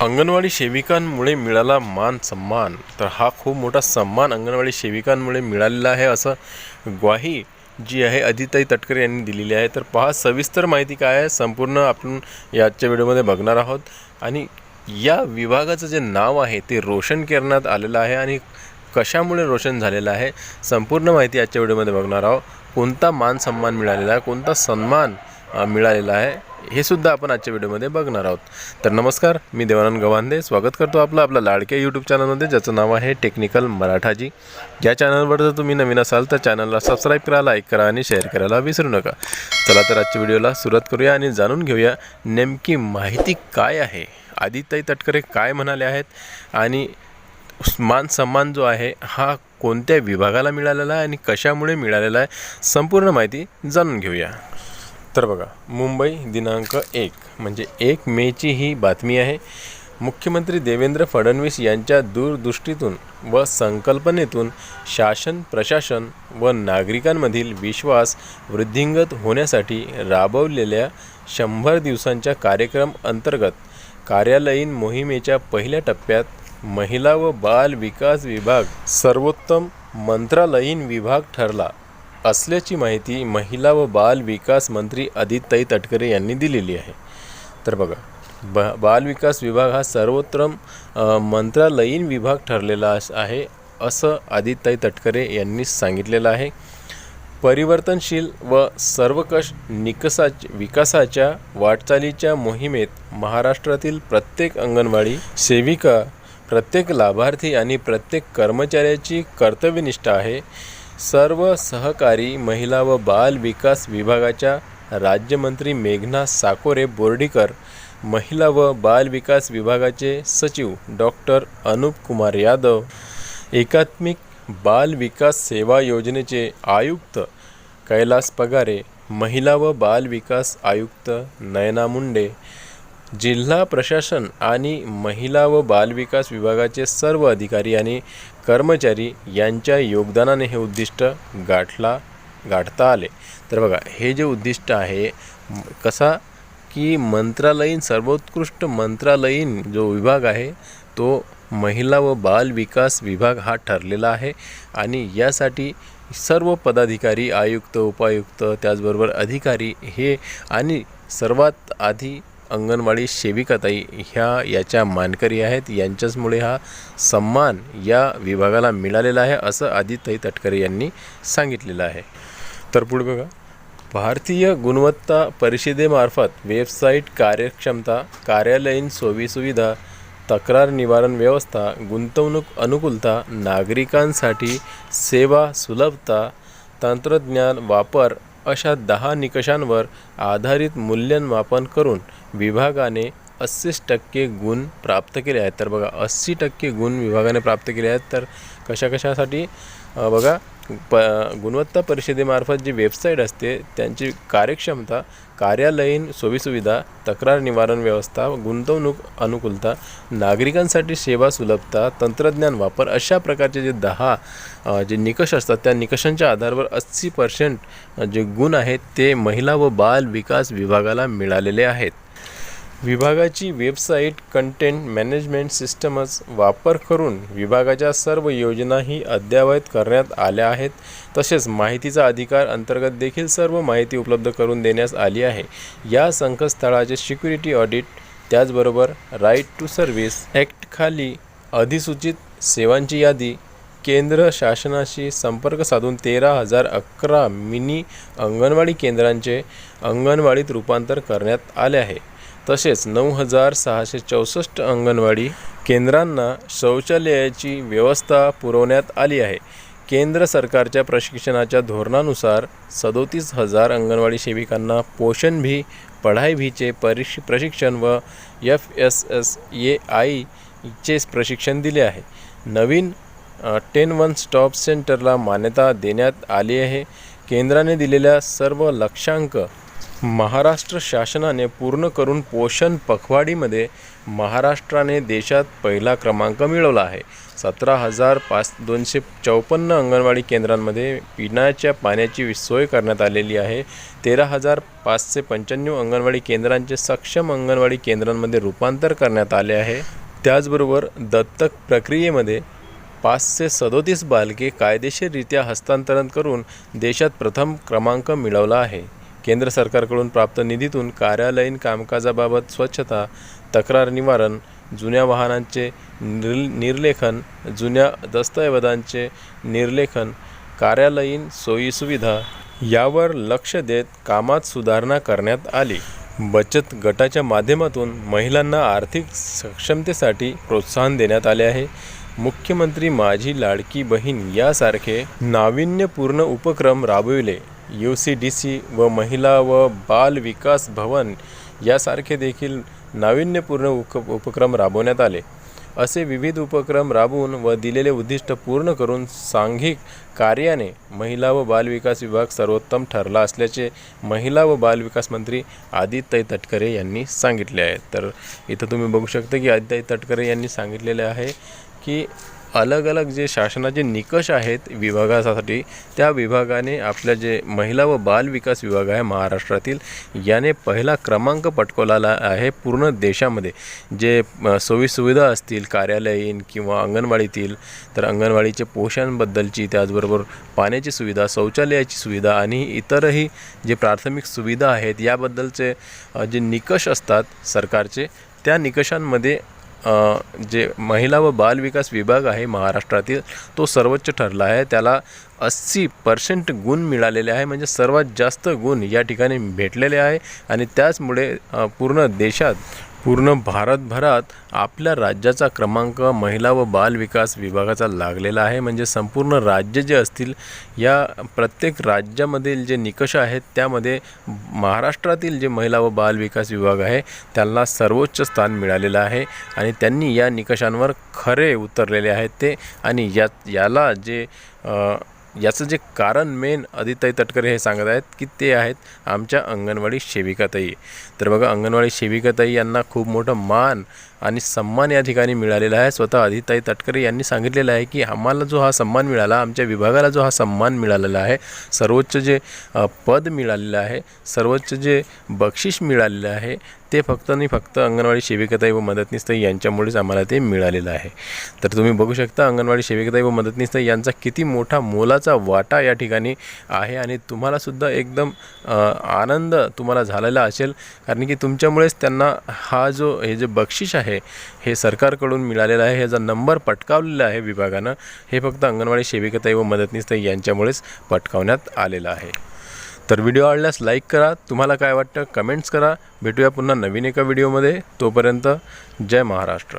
अंगणवाडी सेविकांमुळे मिळाला मान सन्मान. तर हा खूप मोठा सन्मान अंगणवाडी सेविकांमुळे मिळालेला आहे असं ग्वाही जी आहे अदिताई तटकरे यांनी दिलेली आहे. तर पहा सविस्तर माहिती काय आहे संपूर्ण आपण याच्या व्हिडिओमध्ये बघणार आहोत. आणि या विभागाचं जे नाव आहे ते रोशन करण्यात आलेलं आहे आणि कशामुळे रोशन झालेलं आहे संपूर्ण माहिती आजच्या व्हिडिओमध्ये बघणार आहोत. कोणता मान सन्मान मिळालेला आहे कोणता सन्मान मिळालेला आहे. हे सुद्धा आपण आजच्या व्हिडिओमध्ये बघणार आहोत. तर नमस्कार मी देवानंद गवांदे स्वागत करतो आपलं आपल्या लाडक्या यूट्यूब चॅनलमध्ये ज्याचं नाव आहे टेक्निकल मराठाजी. या चॅनलवर जर तुम्ही नवीन असाल तर चॅनलला सबस्क्राईब करा लाईक करा आणि शेअर करायला विसरू नका. चला तर आजच्या व्हिडिओला सुरुवात करूया आणि जाणून घेऊया नेमकी माहिती काय आहे. आदिताई तटकरे काय म्हणाले आहेत आणि मान सन्मान जो आहे हा कोणत्या विभागाला मिळालेला आहे आणि कशामुळे मिळालेला आहे संपूर्ण माहिती जाणून घेऊया. तर बघा मुंबई दिनांक एक म्हणजे एक मेची ही बातमी आहे. मुख्यमंत्री देवेंद्र फडणवीस यांच्या दूरदृष्टीतून व संकल्पनेतून शासन प्रशासन व नागरिकांमधील विश्वास वृद्धिंगत होण्यासाठी राबवलेल्या शंभर दिवसांच्या कार्यक्रम अंतर्गत कार्यालयीन मोहिमेच्या पहिल्या टप्प्यात महिला व बाल विकास विभाग सर्वोत्तम मंत्रालयीन विभाग ठरला. असल्याची माहिती महिला व बाल विकास मंत्री अदिताई तटकरे यांनी दिलेली आहे. तर बघा ब बाल विकास विभाग हा सर्वोत्तम मंत्रालयीन विभाग ठरलेला आहे असं आदिताई तटकरे यांनी सांगितलेलं आहे. परिवर्तनशील व सर्वकष निकसा विकासाच्या वाटचालीच्या मोहिमेत महाराष्ट्रातील प्रत्येक अंगणवाडी सेविका प्रत्येक लाभार्थी आणि प्रत्येक कर्मचाऱ्याची कर्तव्यनिष्ठा आहे. सर्व सहकारी महिला व बाल विकास विभागाच्या राज्यमंत्री मेघना साकोरे बोर्डीकर महिला व बाल विकास विभागाचे सचिव डॉक्टर अनुप कुमार यादव एकात्मिक बाल विकास सेवा योजनेचे आयुक्त कैलास पगारे महिला व बाल विकास आयुक्त नयना मुंडे जिल्हा प्रशासन आणि महिला व बालविकास विभागाचे सर्व अधिकारी आणि कर्मचारी यांच्या योगदानाने हे उद्दिष्ट गाठला गाठता आले. तर बघा हे जे उद्दिष्ट आहे कसा की मंत्रालयीन सर्वोत्कृष्ट मंत्रालयीन जो विभाग आहे तो महिला व बाल विकास विभाग हा ठरलेला आहे आणि यासाठी सर्व पदाधिकारी आयुक्त उपायुक्त त्याचबरोबर अधिकारी हे आणि सर्वात आधी अंगणवाडी सेविकाताई ह्या याच्या मानकरी आहेत. यांच्याचमुळे हा सन्मान या विभागाला मिळालेला आहे असं आदिताई तटकरे यांनी सांगितलेलं आहे. तर पुढे बघा. भारतीय गुणवत्ता परिषदेमार्फत वेबसाईट कार्यक्षमता कार्यालयीन सोयीसुविधा तक्रार निवारण व्यवस्था गुंतवणूक अनुकूलता नागरिकांसाठी सेवा सुलभता तंत्रज्ञान वापर अशा दहा निकषांवर आधारित मूल्यमापन करून विभागाने अस्सीस टक्के गुण प्राप्त केले आहेत. तर बघा अस्सी टक्के गुण विभागाने प्राप्त केले आहेत. तर कशा कशासाठी बघा प गुणवत्ता परिषदेमार्फत जी वेबसाईट असते त्यांची कार्यक्षमता कार्यालयीन सोयीसुविधा तक्रार निवारण व्यवस्था गुंतवणूक अनुकूलता नागरिकांसाठी सेवा सुलभता तंत्रज्ञान वापर अशा प्रकारचे जे दहा जे निकष असतात त्या निकषांच्या आधारावर अस्सी पर्सेंट जे गुण आहेत ते महिला व बाल विकास विभागाला मिळालेले आहेत. विभागाची वेबसाईट कंटेंट मॅनेजमेंट सिस्टमच वापर करून विभागाच्या सर्व योजनाही अद्ययावत करण्यात आल्या आहेत. तसेच माहितीचा अधिकार अंतर्गत देखील सर्व माहिती उपलब्ध करून देण्यास आली आहे. या संकेतस्थळाचे सिक्युरिटी ऑडिट त्याचबरोबर राईट टू सर्व्हिस ॲक्टखाली अधिसूचित सेवांची यादी केंद्र शासनाशी संपर्क साधून तेरा हजार अकरा मिनी अंगणवाडी केंद्रांचे अंगणवाडीत रूपांतर करण्यात आले आहे. तसेच नऊ हजार सहाशे चौसष्ट अंगणवाडी केंद्रांना शौचालयाची व्यवस्था पुरवण्यात आली आहे. केंद्र सरकारच्या प्रशिक्षणाच्या धोरणानुसार सदोतीस हजार अंगणवाडी सेविकांना पोषण भी पढाई भीचे परिश प्रशिक्षण व एफ एस एस ए आयचे प्रशिक्षण दिले आहे. नवीन टेन वन स्टॉप सेंटरला मान्यता देण्यात आली आहे. केंद्राने दिलेल्या सर्व लक्षांक महाराष्ट्र शासनाने पूर्ण करून पोषण पखवाडीमध्ये महाराष्ट्राने देशात पहिला क्रमांक मिळवला आहे. सतरा हजार पाच दोनशे चौपन्न अंगणवाडी केंद्रांमध्ये पिण्याच्या पाण्याची सोय करण्यात आलेली आहे. तेरा हजार पाचशे पंच्याण्णव अंगणवाडी केंद्रांचे सक्षम अंगणवाडी केंद्रांमध्ये रूपांतर करण्यात आले आहे. त्याचबरोबर दत्तक प्रक्रियेमध्ये पाचशे सदोतीस बालके कायदेशीररित्या हस्तांतरण करून देशात प्रथम क्रमांक मिळवला आहे. केंद्र सरकारकडून प्राप्त निधीतून कार्यालयीन कामकाजाबाबत स्वच्छता तक्रार निवारण जुन्या वाहनांचे निर निर्लेखन जुन्या दस्तऐवजांचे निर्लेखन कार्यालयीन सोयीसुविधा यावर लक्ष देत कामात सुधारणा करण्यात आली. बचत गटाच्या माध्यमातून महिलांना आर्थिक सक्षमतेसाठी प्रोत्साहन देण्यात आले आहे. मुख्यमंत्री माझी लाडकी बहीण यासारखे नाविन्यपूर्ण उपक्रम राबविले. यू सी डी सी व महिला व बाल विकास भवन यासारखे देखील नाविन्यपूर्ण उक उपक्रम राबवण्यात आले. असे विविध उपक्रम राबवून व दिलेले उद्दिष्ट पूर्ण करून सांघिक कार्याने महिला व बालविकास विभाग सर्वोत्तम ठरला असल्याचे महिला व बालविकास मंत्री आदित्य तटकरे यांनी सांगितले आहे. तर इथं तुम्ही बघू शकता की आदित्य तटकरे यांनी सांगितलेले आहे की अलग अलग जे शासनाचे निकष आहेत विभागासाठी त्या विभागाने आपल्या जे महिला व बाल विकास विभाग आहे महाराष्ट्रातील याने पहिला क्रमांक पटकवलेला आहे पूर्ण देशामध्ये. जे सोयीसुविधा असतील कार्यालयीन किंवा अंगणवाडीतील तर अंगणवाडीचे पोषणबद्दलची त्याचबरोबर पाण्याची सुविधा शौचालयाची सुविधा आणि इतरही जे प्राथमिक सुविधा आहेत याबद्दलचे जे निकष असतात सरकारचे त्या निकषांमध्ये जे महिला व बाल विकास विभाग आहे महाराष्ट्रातील तो सर्वोच्च ठरला आहे. त्याला अस्सी पर्सेंट गुण मिळालेले आहे. म्हणजे सर्वात जास्त गुण या ठिकाणी भेटलेले आहे. आणि त्याचमुळे पूर्ण देशात पूर्ण भारतभरात आपल्या राज्याचा क्रमांक महिला व बाल विकास विभागाचा लागलेला आहे. म्हणजे संपूर्ण राज्य जे असतील या प्रत्येक राज्यामधील जे निकष आहेत त्यामध्ये महाराष्ट्रातील जे महिला व बाल विकास विभाग आहे त्यांना सर्वोच्च स्थान मिळालेलं आहे आणि त्यांनी या निकषांवर खरे उतरलेले आहेत ते. आणि या याला जे आ, याचं जे कारण मेन आदिताई तटकरे हे सांगत आहेत की ते आहेत आमच्या अंगणवाडी सेविकाताई. तर बघा अंगणवाडी सेविकाताई यांना खूप मोठं मान आणि सन्मान या ठिकाणी मिळालेला आहे. स्वतः आदिताई तटकरे यांनी सांगितलेलं आहे की आम्हाला जो हा सन्मान मिळाला आमच्या विभागाला जो हा सन्मान मिळालेला आहे सर्वोच्च जे पद मिळालेलं आहे सर्वोच्च जे बक्षीस मिळालेलं आहे ते फक्त आणि फक्त अंगणवाडी सेविकाताई व मदतनीसताई यांच्यामुळेच आम्हाला ते मिळालेलं आहे. तर तुम्ही बघू शकता अंगणवाडी सेविकाताई व मदतनीसताई यांचा किती मोठा मोलाचा वाटा या ठिकाणी आहे आणि तुम्हालासुद्धा एकदम आनंद तुम्हाला झालेला असेल. कारण की तुमच्यामुळेच त्यांना हा जो हे जे बक्षीस आहे हे सरकारकडून मिळालेलं आहे. ह्याचा नंबर पटकावलेला आहे विभागानं. हे फक्त अंगणवाडी सेविकाताई व मदतनीसताई यांच्यामुळेच पटकावण्यात आलेलं आहे. तर व्हिडिओ आवडल्यास लाईक करा. तुम्हाला काय वाटतं कमेंट्स करा. भेटूया पुन्हा नवीन एका व्हिडिओमध्ये. तोपर्यंत जय महाराष्ट्र.